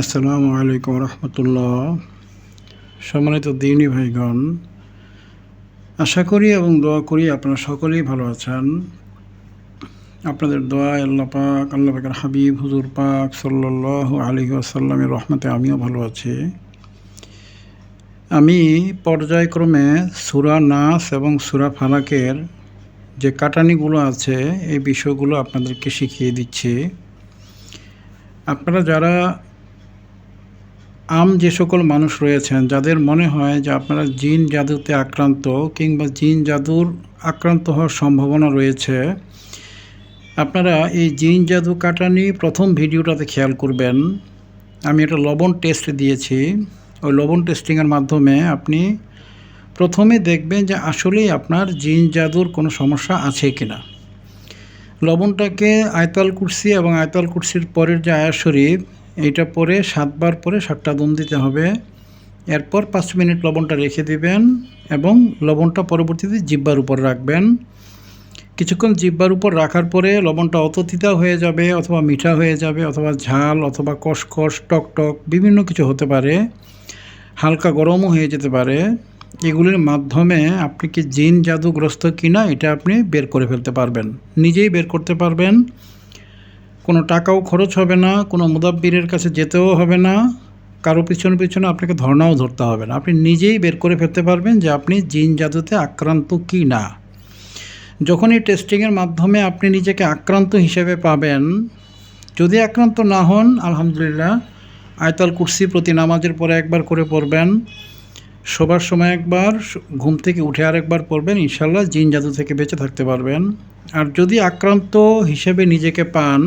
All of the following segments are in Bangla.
আসসালামু আলাইকুম রহমতুল্লাহ। সম্মানিত দিনী ভাইগণ, আশা করি এবং দোয়া করি আপনারা সকলেই ভালো আছেন। আপনাদের দোয়া আল্লাহ পাক, আল্লাহ পাকের হাবিব, হুজুর পাক সাল্লাহ আলী আসাল্লামের রহমতে আমিও ভালো আছি। আমি পর্যায়ক্রমে সুরা নাস এবং সুরা ফালাকের যে কাটানিগুলো আছে, এই বিষয়গুলো আপনাদেরকে শিখিয়ে দিচ্ছি। আপনারা যারা আম যে সকল মানুষ রয়েছেন, যাদের মনে হয় যে আপনারা জিন জাদুতে আক্রান্ত কিংবা জিন জাদুর আক্রান্ত হওয়ার সম্ভাবনা রয়েছে, আপনারা এই জিন জাদু কাটানি প্রথম ভিডিওটাতে খেয়াল করবেন। আমি একটা লবণ টেস্ট দিয়েছি। ওই লবণ টেস্টিংয়ের মাধ্যমে আপনি প্রথমে দেখবেন যে আসলেই আপনার জিন জাদুর কোনো সমস্যা আছে কিনা। লবণটাকে আয়তাল কুরসি এবং আয়তাল কুরসির পরের যে আয়া শরীফ এইটা পরে সাতবার পরে সাতটা দম দিতে হবে। এরপর পাঁচ মিনিট লবণটা রেখে দিবেন এবং লবণটা পরবর্তীতে জিব্বার উপর রাখবেন। কিছুক্ষণ জিব্বার উপর রাখার পরে লবণটা অত তিতা হয়ে যাবে অথবা মিঠা হয়ে যাবে অথবা ঝাল অথবা কষকষ টক টক বিভিন্ন কিছু হতে পারে। হালকা গরমও হয়ে যেতে পারে। এগুলির মাধ্যমে আপনি কি জিন জাদুগ্রস্ত কিনা এটা আপনি বের করে ফেলতে পারবেন। নিজেই বের করতে পারবেন। কোনো টাকাও খরচ হবে না, কোনো মুদাব্বিরের কাছে যেতেও হবে না, কারও পিছনে পিছনে আপনাকে ধর্নাও ধরতে হবে না। আপনি নিজেই বের করে ফেলতে পারবেন যে আপনি জিন জাদুতে আক্রান্ত কি না। যখন এই টেস্টিংয়ের মাধ্যমে আপনি নিজেকে আক্রান্ত হিসেবে পাবেন, যদি আক্রান্ত না হন, আলহামদুলিল্লাহ, আয়তাল কুরসি প্রতি নামাজের পরে একবার করে পড়বেন, শোবার সময় একবার, ঘুম থেকে উঠে আরেকবার পড়বেন ইনশাল্লাহ জিন জাদু থেকে বেঁচে থাকতে পারবেন। আর যদি আক্রান্ত হিসেবে নিজেকে পান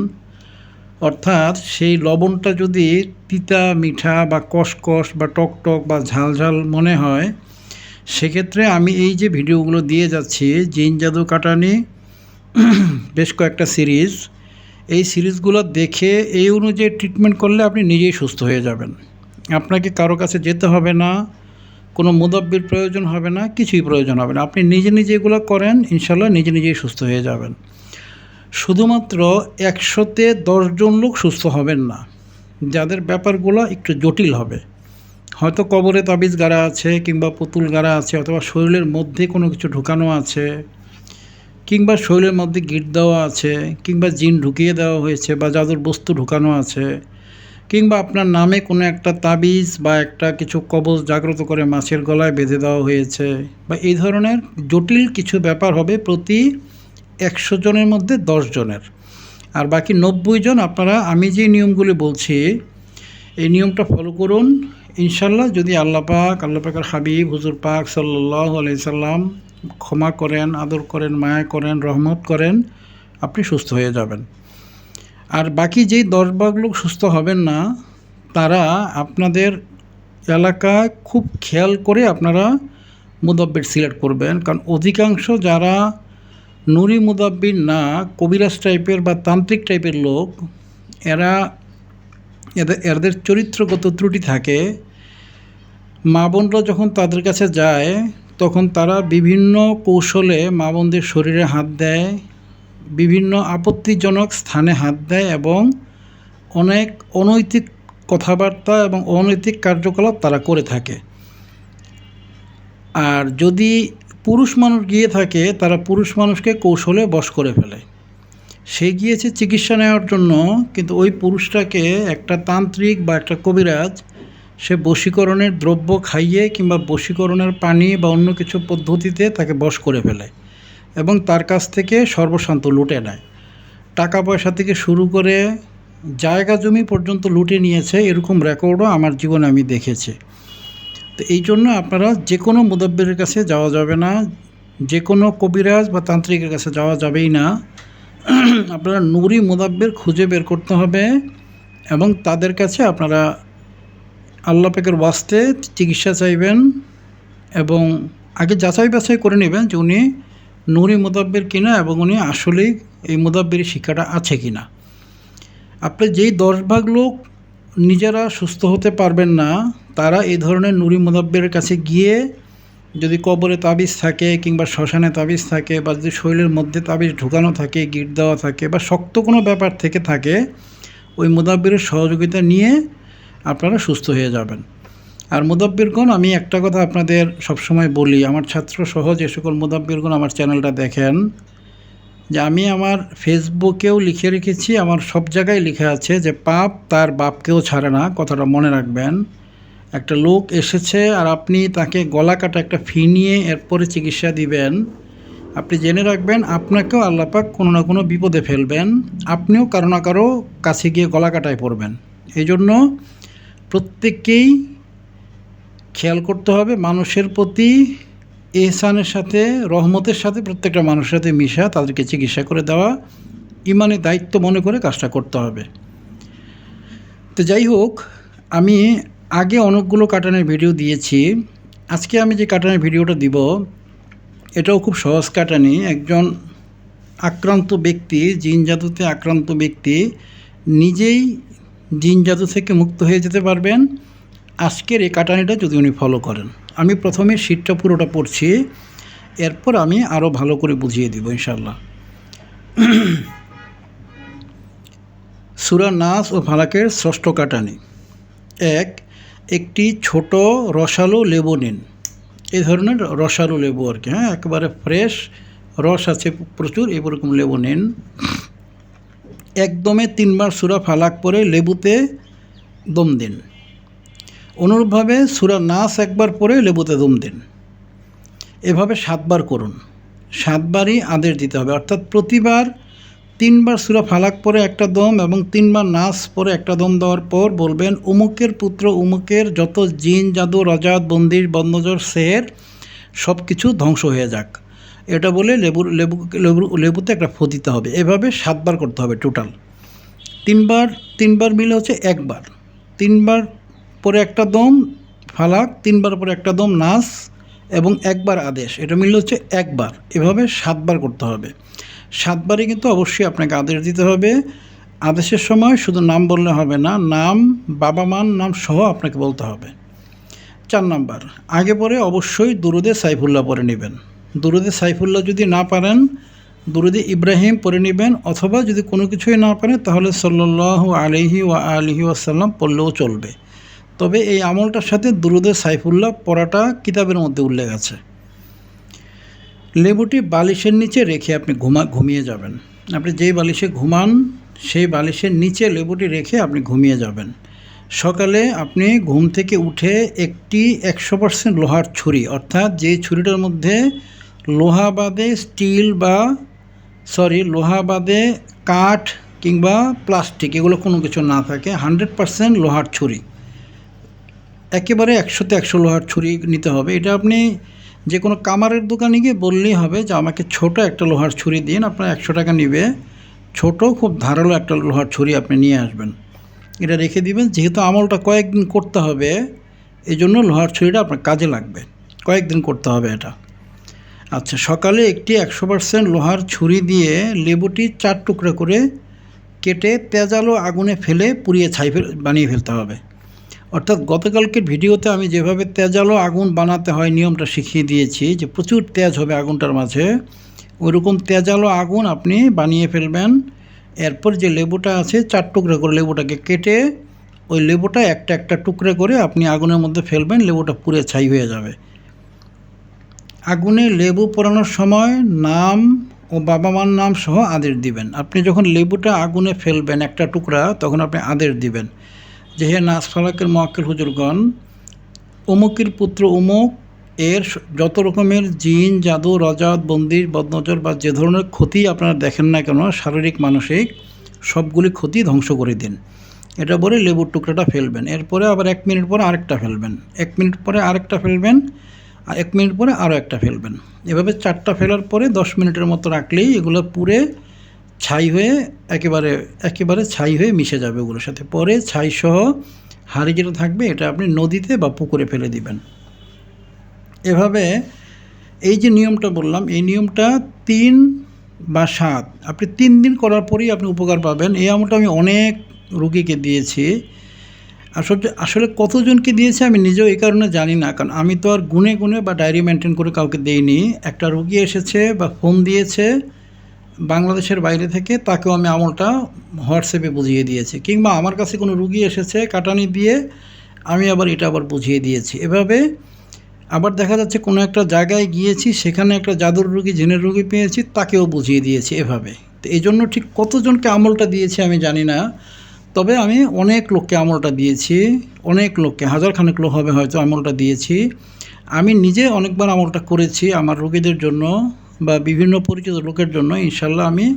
অর্থাৎ সেই লবণটা যদি তিতা, মিঠা বা কষকষ বা টক টক বা ঝাল ঝাল মনে হয়, সেক্ষেত্রে আমি এই যে ভিডিওগুলো দিয়ে যাচ্ছি, জিন, জাদু, কাটানি, বেশ কয়েকটা সিরিজ, এই সিরিজগুলো দেখে এই অনুযায়ী ট্রিটমেন্ট করলে আপনি নিজেই সুস্থ হয়ে যাবেন। আপনাকে কারও কাছে যেতে হবে না, কোনো মুদাব্বির প্রয়োজন হবে না, কিছুই প্রয়োজন হবে না। আপনি নিজে নিজে এগুলো করেন, ইনশাল্লাহ নিজে নিজেই সুস্থ হয়ে যাবেন। শুধুমাত্র একশোতে দশজন লোক সুস্থ হবেন না। যাদের ব্যাপারগুলো একটু জটিল হবে। হয়তো কবরে তাবিজ গাড়া আছে কিংবা পুতুল গাড়া আছে অথবা শরীরের মধ্যে কোনো কিছু ঢুকানো আছে কিংবা শরীরের মধ্যে গিট দেওয়া আছে কিংবা জিন ঢুকিয়ে দেওয়া হয়েছে বা যাদের বস্তু ঢুকানো আছে কিংবা আপনার নামে কোনো একটা তাবিজ বা একটা কিছু কবজ জাগ্রত করে মাছের গলায় বেঁধে দেওয়া হয়েছে বা এই ধরনের জটিল কিছু ব্যাপার হবে প্রতি একশো জনের মধ্যে দশ জনের। আর বাকি নব্বই জন, আপনারা, আমি যে নিয়মগুলি বলছি, এই নিয়মটা ফলো করুন। ইনশাল্লাহ যদি আল্লাহ পাক, আল্লাহ পাকের হাবিব, হুজুর পাক সাল্লাহ আলাইসাল্লাম ক্ষমা করেন, আদর করেন, মায়া করেন, রহমত করেন, আপনি সুস্থ হয়ে যাবেন। আর বাকি যেই দশ ভাগ লোক সুস্থ হবেন না, তারা আপনাদের এলাকায় খুব খেয়াল করে আপনারা মুদাব্বির সিলেক্ট করবেন। কারণ অধিকাংশ যারা নুরি মুদাব্বির না কবিরাজ টাইপের বা তান্ত্রিক টাইপের লোক, এরা এদের এদের চরিত্রগত ত্রুটি থাকে। মা বোনরা যখন তাদের কাছে যায়, তখন তারা বিভিন্ন কৌশলে মা বোনদের শরীরে হাত দেয়, বিভিন্ন আপত্তিজনক স্থানে হাত দেয় এবং অনেক অনৈতিক কথাবার্তা এবং অনৈতিক কার্যকলাপ তারা করে থাকে। আর যদি পুরুষ মানুষ গিয়ে থাকে, তারা পুরুষ মানুষকে কৌশলে বশ করে ফেলে। সে গিয়েছে চিকিৎসা নেওয়ার জন্য, কিন্তু ওই পুরুষটাকে একটা তান্ত্রিক বা একটা কবিরাজ, সে বশীকরণের দ্রব্য খাইয়ে কিংবা বশীকরণের পানি বা অন্য কিছু পদ্ধতিতে তাকে বশ করে ফেলে এবং তার কাছ থেকে সর্বশান্ত লুটে নেয়। টাকা পয়সা থেকে শুরু করে জায়গা জমি পর্যন্ত লুটে নিয়েছে, এরকম রেকর্ডও আমার জীবনে আমি দেখেছি। তো এই জন্য আপনারা যে কোনো মুদাব্বিরের কাছে যাওয়া যাবে না, যে কোনো কবিরাজ বা তান্ত্রিকের কাছে যাওয়া যাবেই না। আপনারা নুরি মুদাব্বির খুঁজে বের করতে হবে এবং তাদের কাছে আপনারা আল্লাহ পাকের ওয়াস্তে চিকিৎসা চাইবেন এবং আগে যাচাই বাছাই করে নেবেন যে উনি নুরি মুদাব্বির কিনা এবং উনি আসলেই এই মুদাব্বির শিক্ষাটা আছে কিনা। আপনি যেই দশ ভাগ লোক নিজেরা সুস্থ হতে পারবেন না তারা এই ধরনের নুরি মুদাব্বির কাছে গিয়ে যদি কবরে তাবিজ থাকে কিংবা শ্মশানে তাবিজ থাকে বা যদি শরীরের মধ্যে তাবিজ ঢুকানো থাকে, গিট দেওয়া থাকে বা শক্ত কোনো ব্যাপার থেকে থাকে, ওই মুদাব্বিরের সহযোগিতা নিয়ে আপনারা সুস্থ হয়ে যাবেন। আর মুদাব্বিরগণ, আমি একটা কথা আপনাদের সবসময় বলি, আমার ছাত্র সহ যে সকল মুদাব্বিরগণ আমার চ্যানেলটা দেখেন, যে আমি আমার ফেসবুকেও লিখে রেখেছি, আমার সব জায়গায় লিখে আছে যে পাপ তার বাপকেও ছাড়ে না, কথাটা মনে রাখবেন। একটা লোক এসেছে আর আপনি তাকে গলা কাটা একটা ফি নিয়ে এরপরে চিকিৎসা দিবেন। আপনি জেনে রাখবেন, আপনাকেও আল্লাপাক কোনো না কোনো বিপদে ফেলবেন। আপনিও কারও না কারও কাছে গিয়ে গলা কাটায় পড়বেন। এই জন্য প্রত্যেককেই খেয়াল করতে হবে, মানুষের প্রতি এহসানের সাথে, রহমতের সাথে, প্রত্যেকটা মানুষের সাথে মিশা, তাদেরকে চিকিৎসা করে দেওয়া, ইমানে দায়িত্ব মনে করে কাজটা করতে হবে। তো যাই হোক, আমি আগে অনেকগুলো কাটানের ভিডিও দিয়েছি। আজকে আমি যে কাটানের ভিডিওটা দিব, এটাও খুব সহজ কাটানি একজন আক্রান্ত ব্যক্তি, জিন জাদুতে আক্রান্ত ব্যক্তি, নিজেই জিন জাদু থেকে মুক্ত হয়ে যেতে পারবেন। আজকের এই কাটানিটা যদি উনি ফলো করেন। আমি প্রথমে শীতটা পুরোটা পড়ছি। এরপর আমি আরও ভালো করে বুঝিয়ে দিব ইনশাল্লাহ সুরা নাস ও ফালাকের ষষ্ঠ কাটানি এক একটি ছোট রসালো লেবু নিন। এই ধরনের রসালো লেবু আর কি হ্যাঁ? একেবারে ফ্রেশ রস আছে প্রচুর এরকম লেবু নিন। একদমে তিনবার সুরা ফালাক পরে লেবুতে দম দিন। অনুরূপভাবে সুরা নাস একবার পরে লেবুতে দম দিন। এভাবে সাতবার করুন। সাতবারই আদেশ দিতে হবে, অর্থাৎ প্রতিবার তিনবার সুরা ফালাক পরে একটা দম এবং তিনবার নাস পরে একটা দম দেওয়ার পর বলবেন, উমুকের পুত্র, উমুকের যত জিন, জাদু, রজাত, বন্দির বন্দজর সের সব কিছু ধ্বংস হয়ে যাক। এটা বলে লেবুর লেবু লেবু, লেবুতে একটা ফু দিতে হবে। এভাবে সাতবার করতে হবে টোটাল। তিনবার তিনবার মিলে হচ্ছে একবার। তিনবার পরে একটা দম ফালাক, তিনবার পরে একটা দম নাস এবং একবার আদেশ। এটা মিললে হচ্ছে একবার। এভাবে সাতবার করতে হবে। সাতবারই কিন্তু অবশ্যই আপনাকে আদেশ দিতে হবে। আদেশের সময় শুধু নাম বললে হবে না, নাম, বাবা মান নাম সহ আপনাকে বলতে হবে। চার নাম্বার, আগে পরে অবশ্যই দুরুদে সাইফুল্লাহ পরে নেবেন। দুরুদে সাইফুল্লাহ যদি না পারেন, দুরুদে ইব্রাহিম পরে নেবেন, অথবা যদি কোনো কিছুই না পারেন তাহলে সাল্লাহ আলহি ওয়া আলহি আসাল্লাম পড়লেও চলবে। তবে এই আমলটার সাথে দুরুদে সাইফুল্লাহ পড়াটা কিতাবের মধ্যে উল্লেখ আছে। লেবুটি বালিশের নিচে রেখে আপনি ঘুমা ঘুমিয়ে যাবেন। আপনি যেই বালিশে ঘুমান, সেই বালিশের নিচে লেবুটি রেখে আপনি ঘুমিয়ে যাবেন। সকালে আপনি ঘুম থেকে উঠে একটি একশো পার্সেন্ট লোহার ছুরি, অর্থাৎ যে ছুরিটার মধ্যে লোহা বাদে স্টিল বা, সরি, লোহা বাদে কাঠ কিংবা প্লাস্টিক এগুলো কোনো কিছু না থাকে, হান্ড্রেড পার্সেন্ট লোহার ছুরি। একেবারে একশোতে একশো লোহার ছুরি নিতে হবে। এটা আপনি যে কোনো কামারের দোকানে গিয়ে বললেই হবে যে আমাকে ছোট একটা লোহার ছুরি দিন, আপনার একশো টাকা নিবে। ছোট, খুব ধারালো একটা লোহার ছুরি আপনি নিয়ে আসবেন। এটা রেখে দিবেন, যেহেতু আমলটা কয়েকদিন করতে হবে এই জন্য লোহার ছুরিটা আপনার কাজে লাগবে। কয়েকদিন করতে হবে এটা। আচ্ছা সকালে একটি একশো পার্সেন্ট লোহার ছুরি দিয়ে লেবুটি চার টুকরা করে কেটে তেজালো আগুনে ফেলে পুড়িয়ে ছাই বানিয়ে ফেলতে হবে। অর্থাৎ গতকালকের ভিডিওতে আমি যেভাবে তেজালো আগুন বানাতে হয় নিয়মটা শিখিয়ে দিয়েছি যে প্রচুর তেজ হবে আগুনটার মাঝে ওইরকম তেজালো আগুন আপনি বানিয়ে ফেলবেন। এরপর যে লেবুটা আছে, চার টুকরা করে লেবুটাকে কেটে ওই লেবুটা একটা একটা টুকরা করে আপনি আগুনের মধ্যে ফেলবেন, লেবুটা পুড়ে ছাই হয়ে যাবে। আগুনে লেবু পোড়ানোর সময় নাম ও বাবা মার নাম সহ আদেশ দিবেন। আপনি যখন লেবুটা আগুনে ফেলবেন একটা টুকরা, তখন আপনি আদেশ দিবেন। যে হে নাস ফালাকের মোয়াক্কেল হুজুরগণ, অমুকের পুত্র অমুক এর যত রকমের জিন, জাদু, রজাত, বন্দির, বদনজর বা যে ধরনের ক্ষতি আপনারা দেখেন না কেন, শারীরিক, মানসিক, সবগুলি ক্ষতি ধ্বংস করে দিন। এটা বলে লেবুর টুকরাটা ফেলবেন। এরপরে আবার এক মিনিট পরে আরেকটা ফেলবেন। এক মিনিট পরে আরেকটা ফেলবেন, আর এক মিনিট পরে আরও একটা ফেলবেন। এভাবে চারটা ফেলার পরে দশ মিনিটের মতো রাখলেই এগুলো পুরে ছাই হয়ে একেবারে একেবারে ছাই হয়ে মিশে যাবে ওগুলোর সাথে। পরে ছাই সহ হাঁড়ি যেটা থাকবে, এটা আপনি নদীতে বা পুকুরে ফেলে দিবেন। এভাবে এই যে নিয়মটা বললাম, এই নিয়মটা তিন বা সাত, আপনি তিন দিন করার পরেই আপনি উপকার পাবেন। এই আমলটা আমি অনেক রুগীকে দিয়েছি। আসলে আসলে কতজনকে দিয়েছে আমি নিজেও এই কারণে জানি না, কারণ আমি তো আর গুনে গুনে বা ডায়েরি মেনটেন করে কাউকে দেইনি। একটা রুগী এসেছে বা ফোন দিয়েছে বাংলাদেশের বাইরে থেকে তাকেও আমি আমলটা হোয়াটসঅ্যাপে বুঝিয়ে দিয়েছি কিংবা আমার কাছে কোনো রুগী এসেছে কাটানি দিয়ে আমি আবার এটা আবার বুঝিয়ে দিয়েছি। এভাবে আবার দেখা যাচ্ছে কোনো একটা জায়গায় গিয়েছি, সেখানে একটা জাদুর রুগী, জেনের রুগী পেয়েছি, তাকেও বুঝিয়ে দিয়েছি এভাবে। তো এই জন্য ঠিক কতজনকে আমলটা দিয়েছি আমি জানি না, তবে আমি অনেক লোককে আমলটা দিয়েছি, অনেক লোককে হাজার খানেক লোক হবে হয়তো আমলটা দিয়েছি। আমি নিজে অনেকবার আমলটা করেছি আমার রুগীদের জন্য। বা বিভিন্ন পরিচিত লোকের জন্য ইনশাল্লাহ আমি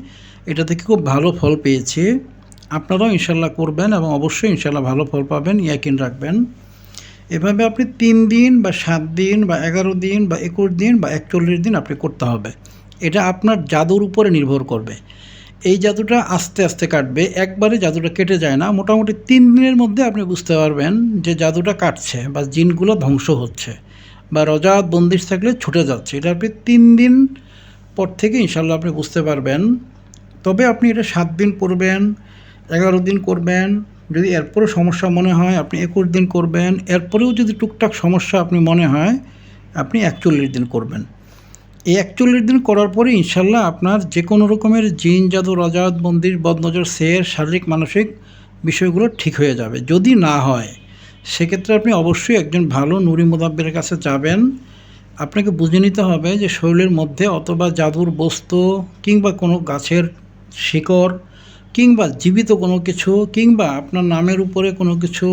এটা থেকে খুব ভালো ফল পেয়েছি। আপনারাও ইনশাল্লাহ করবেন এবং অবশ্যই ইনশাল্লাহ ভালো ফল পাবেন, ইয়াকিন রাখবেন। এভাবে আপনি তিন দিন বা সাত দিন বা এগারো দিন বা একুশ দিন বা একচল্লিশ দিন আপনি করতে হবে। এটা আপনার জাদুর উপরে নির্ভর করবে। এই জাদুটা আস্তে আস্তে কাটবে। একবারে জাদুটা কেটে যায় না। মোটামুটি তিন দিনের মধ্যে আপনি বুঝতে পারবেন যে জাদুটা কাটছে বা জিনগুলো ধ্বংস হচ্ছে বা রজাত বন্দিশ থাকলে ছুটে যাচ্ছে। এটা আপনি তিন দিন পর থেকে ইনশাল্লাহ আপনি বুঝতে পারবেন। তবে আপনি এটা সাত দিন করবেন এগারো দিন করবেন, যদি এরপরেও সমস্যা মনে হয় আপনি একুশ দিন করবেন, এরপরেও যদি টুকটাক সমস্যা আপনি মনে হয়, আপনি একচল্লিশ দিন করবেন। এই একচল্লিশ দিন করার পরে ইনশাল্লাহ আপনার যে কোনো রকমের জিন, জাদু, রজাত, মন্দির, বদনজর, সের, শারীরিক, মানসিক বিষয়গুলো ঠিক হয়ে যাবে। যদি না হয়, সেক্ষেত্রে আপনি অবশ্যই একজন ভালো নুরি মুদাব্বের কাছে যাবেন। আপনাকে বুঝে নিতে হবে যে শরীরের মধ্যে অথবা জাদুর বস্তু কিংবা কোনো গাছের শিকড় কিংবা জীবিত কোনো কিছু কিংবা আপনার নামের উপরে কোনো কিছু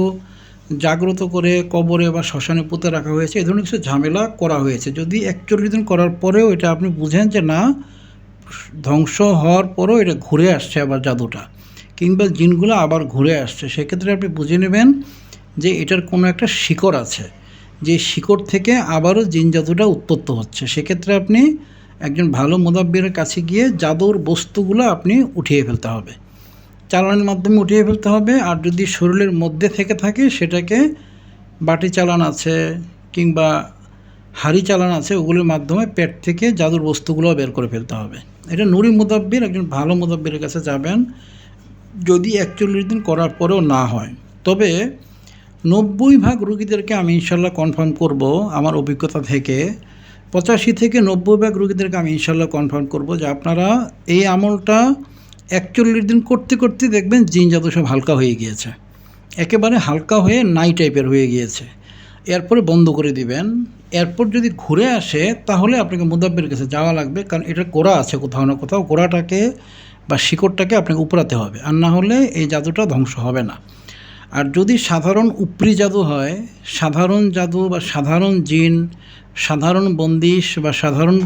জাগ্রত করে কবরে বা শ্মশানে পুঁতে রাখা হয়েছে, এ ধরনের কিছু ঝামেলা করা হয়েছে। যদি একচল্লিশ দিন করার পরেও এটা আপনি বুঝেন যে না, ধ্বংস হওয়ার পরেও এটা ঘুরে আসছে আবার জাদুটা, কিংবা জিনগুলো আবার ঘুরে আসছে, সেক্ষেত্রে আপনি বুঝে নেবেন যে এটার কোনো একটা শিকড় আছে। যে শিকড় থেকে আবারও জিন জাদুটা উৎপত্ত হচ্ছে। সেক্ষেত্রে আপনি একজন ভালো মোদাব্বিরের কাছে গিয়ে জাদুর বস্তুগুলো আপনি উঠিয়ে ফেলতে হবে। চালানের মাধ্যমে উঠিয়ে ফেলতে হবে আর যদি শরীরের মধ্যে থেকে থাকে সেটাকে বাটি চালান আছে কিংবা হাড়ি চালান আছে ওগুলোর মাধ্যমে পেট থেকে জাদুর বস্তুগুলো বের করে ফেলতে হবে। এটা নুরি মুদাব্বির একজন ভালো মুদাব্বিরের কাছে যাবেন। যদি একচল্লিশ দিন করার পরেও না হয়। তবে নব্বই ভাগ রুগীদেরকে আমি ইনশাল্লাহ কনফার্ম করব আমার অভিজ্ঞতা থেকে। পঁচাশি থেকে নব্বই ভাগ রুগীদেরকে আমি ইনশাল্লাহ কনফার্ম করব যে আপনারা এই আমলটা একচল্লিশ দিন করতে করতে দেখবেন জিন জাদু সব হালকা হয়ে গিয়েছে। একেবারে হালকা হয়ে নাই টাইপের হয়ে গিয়েছে। এরপরে বন্ধ করে দিবেন। এরপর যদি ঘুরে আসে, তাহলে আপনাকে মুদাব্বের কাছে যাওয়া লাগবে, কারণ এটা গোড়া আছে কোথাও না কোথাও। গোড়াটাকে বা শিকড়টাকে আপনাকে উপরাতে হবে। আর না হলে এই জাদুটা ধ্বংস হবে না। আর যদি সাধারণ উপরি জাদু হয়, সাধারণ জাদু বা সাধারণ জিন, সাধারণ বন্দিশ বা সাধারণ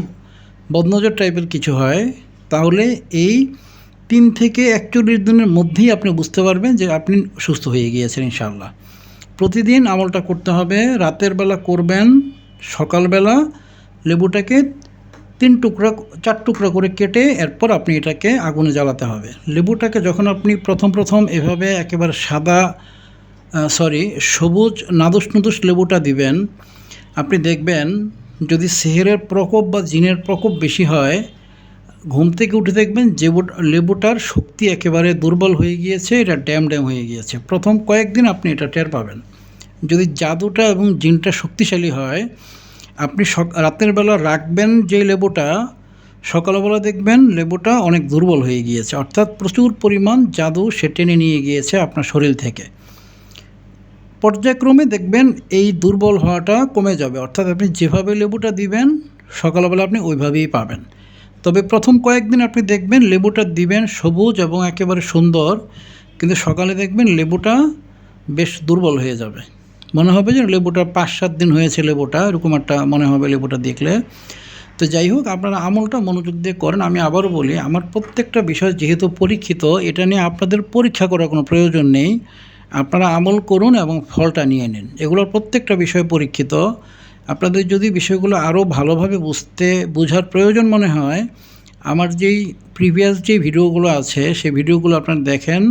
বদনজর টাইপের কিছু হয়, তাহলে এই তিন থেকে একচল্লিশ দিনের মধ্যেই আপনি বুঝতে পারবেন যে আপনি সুস্থ হয়ে গিয়েছেন ইনশাল্লাহ প্রতিদিন আমলটা করতে হবে, রাতের বেলা করবেন, সকালবেলা লেবুটাকে তিন টুকরা, চার টুকরা করে কেটে এরপর আপনি এটাকে আগুনে জ্বালাতে হবে। লেবুটাকে যখন আপনি প্রথম প্রথম এভাবে একেবারে সাদা সরি সবুজ, নাদুস নুদুস লেবুটা দিবেন, আপনি দেখবেন যদি সেহেরের প্রকোপ বা জিনের প্রকোপ বেশি হয়, ঘুম থেকে উঠে দেখবেন যে লেবুটার শক্তি একেবারে দুর্বল হয়ে গিয়েছে, এটা ড্যাম ড্যাম হয়ে গিয়েছে। প্রথম কয়েকদিন আপনি এটা টের পাবেন। যদি জাদুটা এবং জিনটা শক্তিশালী হয় আপনি রাতের বেলা রাখবেন যে লেবুটা, সকালবেলা দেখবেন লেবুটা অনেক দুর্বল হয়ে গিয়েছে। অর্থাৎ প্রচুর পরিমাণ জাদু সে টেনে নিয়ে গিয়েছে আপনার শরীর থেকে। পর্যায়ক্রমে দেখবেন এই দুর্বল হওয়াটা কমে যাবে। অর্থাৎ আপনি যেভাবে লেবুটা দিবেন, সকালবেলা আপনি ওইভাবেই পাবেন। তবে প্রথম কয়েকদিন আপনি দেখবেন লেবুটা দিবেন সবুজ এবং একেবারে সুন্দর, কিন্তু সকালে দেখবেন লেবুটা বেশ দুর্বল হয়ে যাবে। মনে হবে যে লেবুটা পাঁচ সাত দিন হয়েছে লেবুটা, এরকম একটা মনে হবে লেবুটা দেখলে। তো যাই হোক, আপনারা আমলটা মনোযোগ দিয়ে করেন। আমি আবারও বলি, আমার প্রত্যেকটা বিষয় যেহেতু পরীক্ষিত, এটা নিয়ে আপনাদের পরীক্ষা করার কোনো প্রয়োজন নেই। আপনারা আমল করুন এবং ফলটা নিয়ে নিন। এগুলোর প্রত্যেকটা বিষয় পরীক্ষিত। আপনাদের যদি বিষয়গুলো আরও ভালোভাবে বুঝতে, বোঝার প্রয়োজন মনে হয়, আমার যেই প্রিভিয়াস যে ভিডিওগুলো আছে, সেই ভিডিওগুলো আপনারা দেখেন,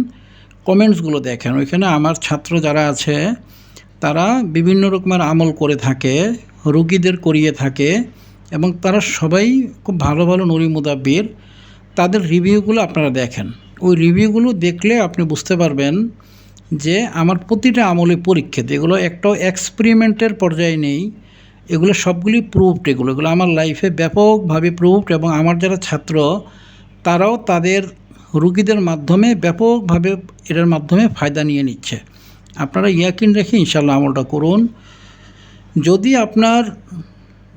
কমেন্টসগুলো দেখেন। ওইখানে আমার ছাত্র যারা আছে তারা বিভিন্ন রকমের আমল করে থাকে, রুগীদের করিয়ে থাকে এবং তারা সবাই খুব ভালো ভালো নুরি মুদাব্বির। তাদের রিভিউগুলো আপনারা দেখেন। ওই রিভিউগুলো দেখলে আপনি বুঝতে পারবেন যে আমার প্রতিটা আমলে পরীক্ষিত। এগুলো একটাও এক্সপেরিমেন্টের পর্যায়ে নেই। এগুলো সবগুলি প্রুভড এগুলো এগুলো আমার লাইফে ব্যাপকভাবে প্রুভড এবং আমার যারা ছাত্র, তারাও তাদের রুগীদের মাধ্যমে ব্যাপকভাবে এটার মাধ্যমে ফায়দা নিয়ে নিচ্ছে। আপনারা ইয়াকিন রেখে ইনশাল্লাহ আমলটা করুন। যদি আপনার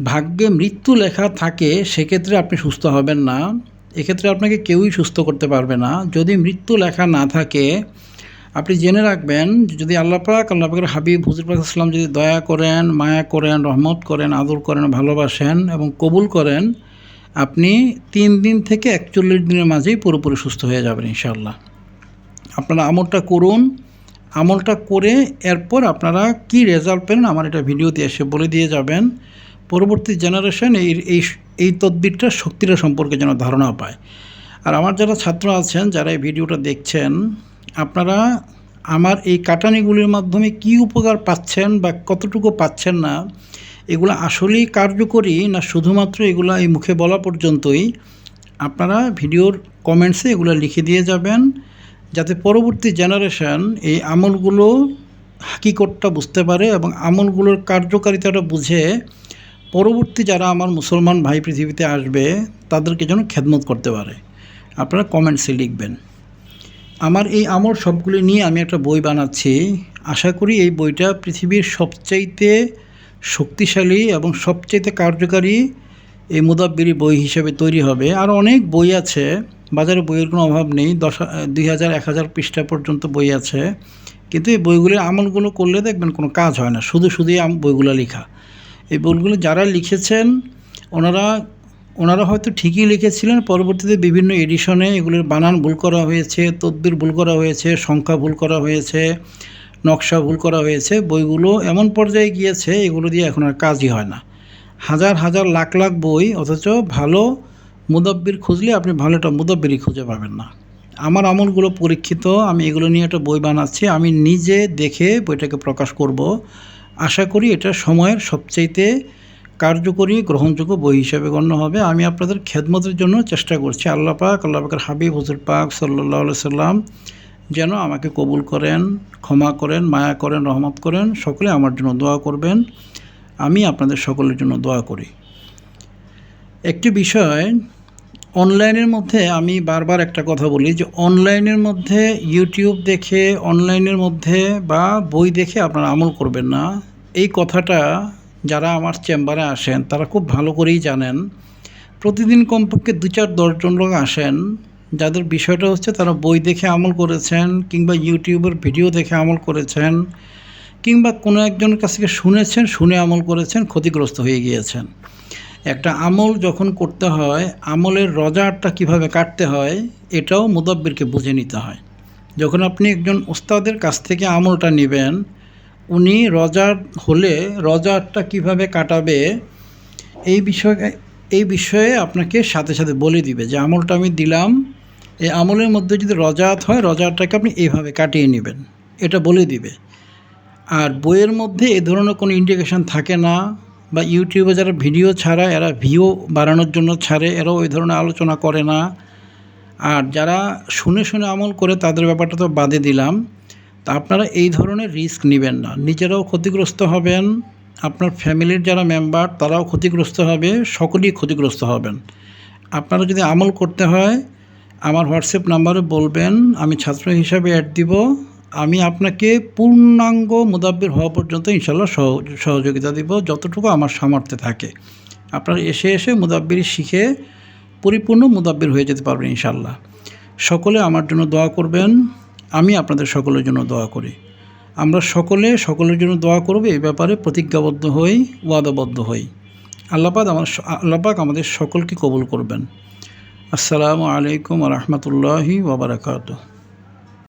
ভাগ্যে মৃত্যু লেখা থাকে, সেক্ষেত্রে আপনি সুস্থ হবেন না। এক্ষেত্রে আপনাকে কেউই সুস্থ করতে পারবে না। যদি মৃত্যু লেখা না থাকে, আপনি জেনে রাখবেন, যদি আল্লাহ পাক, আল্লাহ পাকের হাবিব, হুজুর পাক ইসলাম যদি দয়া করেন, মায়া করেন, রহমত করেন, আদর করেন, ভালোবাসেন এবং কবুল করেন, আপনি তিন দিন থেকে একচল্লিশ দিনের মাঝেই পুরোপুরি সুস্থ হয়ে যাবেন ইনশাল্লাহ আপনারা আমলটা করুন। আমলটা করে এরপর আপনারা কি রেজাল্ট পেলেন আমার এটা ভিডিওতে এসে বলে দিয়ে যাবেন। পরবর্তী জেনারেশন এই এই এই তদ্বিরটার শক্তিটা সম্পর্কে যেন ধারণা পায়। আর আমার যারা ছাত্র আছেন, যারা এই ভিডিওটা দেখছেন, আপনারা আমার এই কাটানিগুলির মাধ্যমে কি উপকার পাচ্ছেন বা কতটুকু পাচ্ছেন না, এগুলো আসলেই কার্যকরী না শুধুমাত্র এগুলো এই মুখে বলা পর্যন্তই, আপনারা ভিডিওর কমেন্টসে এগুলো লিখে দিয়ে যাবেন। যাতে পরবর্তী জেনারেশন এই আমলগুলো হাকিকতটা বুঝতে পারে এবং আমলগুলোর কার্যকারিতাটা বুঝে পরবর্তী যারা আমার মুসলমান ভাই পৃথিবীতে আসবে, তাদেরকে যেন খেদমত করতে পারে। আপনারা কমেন্টসে লিখবেন। আমার এই আমল সবগুলি নিয়ে আমি একটা বই বানাচ্ছি। আশা করি এই বইটা পৃথিবীর সবচাইতে শক্তিশালী এবং সবচাইতে কার্যকারী এই মুদাব্বিরি বই হিসেবে তৈরি হবে। আর অনেক বই আছে। বাজারে বইয়ের কোনো অভাব নেই। দশ দুই হাজার, এক হাজার পৃষ্ঠা পর্যন্ত বই আছে। কিন্তু এই বইগুলির আমলগুলো করলে দেখবেন কোনো কাজ হয় না। শুধু শুধুই বইগুলো লেখা। এই বইগুলো যারা লিখেছেন, ওনারা ওনারা হয়তো ঠিকই লিখেছিলেন, পরবর্তীতে বিভিন্ন এডিশনে এগুলির বানান ভুল করা হয়েছে, তদ্বির ভুল করা হয়েছে, সংখ্যা ভুল করা হয়েছে, নকশা ভুল করা হয়েছে। বইগুলো এমন পর্যায়ে গিয়েছে, এগুলো দিয়ে এখন আর কাজই হয় না। হাজার হাজার, লাখ লাখ বই, অথচ ভালো মুদাব্বির খুঁজলে আপনি ভালো একটা মুদাব্বিরই খুঁজে পাবেন না। আমার আমলগুলো পরীক্ষিত, আমি এগুলো নিয়ে একটা বই বানাচ্ছি, আমি নিজে দেখে বইটাকে প্রকাশ করব। আশা করি এটা সময়ের সবচাইতে কার্যকরী, গ্রহণযোগ্য বই হিসেবে গণ্য হবে। আমি আপনাদের খেদমতের জন্য চেষ্টা করছি। আল্লাহ পাক, আল্লাহ পাকের হাবিব হুজুর পাক সাল্লাহ সাল্লাম যেন আমাকে কবুল করেন, ক্ষমা করেন, মায়া করেন, রহমত করেন। সকলে আমার জন্য দোয়া করবেন। আমি আপনাদের সকলের জন্য দোয়া করি। একটি বিষয়, অনলাইনের মধ্যে আমি বারবার একটা কথা বলি যে অনলাইনের মধ্যে ইউটিউব দেখে, অনলাইনের মধ্যে বা বই দেখে আপনারা আমল করবেন না। এই কথাটা যারা আমার চেম্বারে আসেন, তারা খুব ভালো করেই জানেন। প্রতিদিন কমপক্ষে দু চার দশজন লোক আসেন, যাদের বিষয়টা হচ্ছে তারা বই দেখে আমল করেছেন কিংবা ইউটিউবের ভিডিও দেখে আমল করেছেন কিংবা কোনো একজনের কাছ থেকে শুনেছেন, শুনে আমল করেছেন, ক্ষতিগ্রস্ত হয়ে গিয়েছেন। একটা আমল যখন করতে হয়, আমলের রজারটা কীভাবে কাটতে হয়, এটাও মুদাব্বিরকে বুঝে নিতে হয়। যখন আপনি একজন ওস্তাদের কাছ থেকে আমলটা নেবেন, উনি রজার হলে রজারটা কীভাবে কাটাবে, এই বিষয়ে এই বিষয়ে আপনাকে সাথে সাথে বলে দিবে যে, আমলটা আমি দিলাম, এই আমলের মধ্যে যদি রজাত হয় রজারটাকে আপনি এইভাবে কাটিয়ে নেবেন। এটা বলে দিবে। আর বইয়ের মধ্যে এ ধরনের কোনো ইন্ডিকেশন থাকে না। বা ইউটিউবে যারা ভিডিও ছাড়া এরা ভিউ বাড়ানোর জন্য ছাড়ে, এরাও ওই ধরনের আলোচনা করে না। আর যারা শুনে শুনে আমল করে, তাদের ব্যাপারটা তো বাদে দিলাম। তা আপনারা এই ধরনের রিস্ক নেবেন না। নিজেরাও ক্ষতিগ্রস্ত হবেন। আপনার ফ্যামিলির যারা মেম্বার তারাও ক্ষতিগ্রস্ত হবে। সকলেই ক্ষতিগ্রস্ত হবেন। আপনারা যদি আমল করতে হয়, আমার হোয়াটসঅ্যাপ নাম্বারে বলবেন, আমি ছাত্র হিসাবে অ্যাড দিব। আমি আপনাকে পূর্ণাঙ্গ মুদাব্বির হওয়া পর্যন্ত ইনশাল্লাহ সহযোগিতা দিব, যতটুকু আমার সামর্থ্যে থাকে। আপনারা এসে এসে মুদাব্বির শিখে পরিপূর্ণ মুদাব্বির হয়ে যেতে পারবেন ইনশাল্লাহ সকলে আমার জন্য দোয়া করবেন, আমি আপনাদের সকলের জন্য দোয়া করি। আমরা সকলে সকলের জন্য দোয়া করব এই ব্যাপারে প্রতিজ্ঞাবদ্ধ হই, ওয়াদাবদ্ধ হই। আল্লাপাক আমার আল্লাপাক আমাদের সকলকে কবুল করবেন। আসসালামু আলাইকুম রহমতুল্লাহি ওবরাকাতু